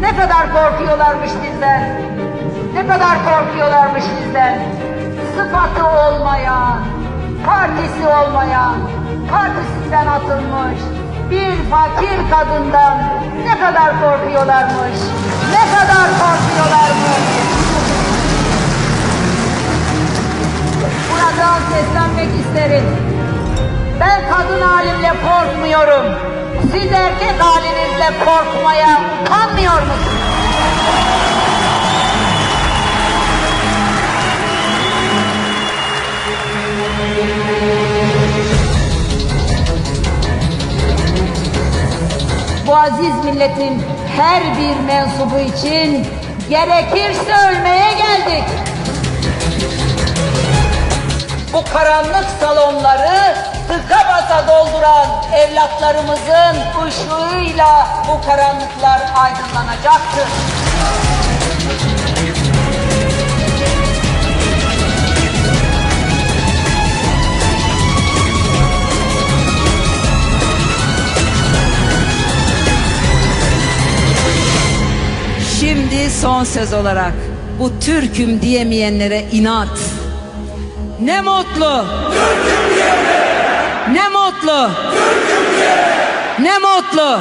Ne kadar korkuyorlarmış bizden. Ne kadar korkuyorlarmış bizden. Sıfatı olmayan, partisi olmayan, partisinden atılmış bir fakir kadından ne kadar korkuyorlarmış. Ne kadar korkuyorlarmış. Buradan seslenmek isterim. Ben kadın halimle korkmuyorum. Siz erkek halinizle korkmaya utanmıyor musunuz? Bu aziz milletin her bir mensubu için gerekirse ölmeye geldik. Bu karanlık salonları tıka basa dolduran evlatlarımızın ışığıyla bu karanlıklar aydınlanacaktır. Şimdi son söz olarak bu Türk'üm diyemeyenlere inat. Ne mutlu. Ne mutlu. Ne mutlu.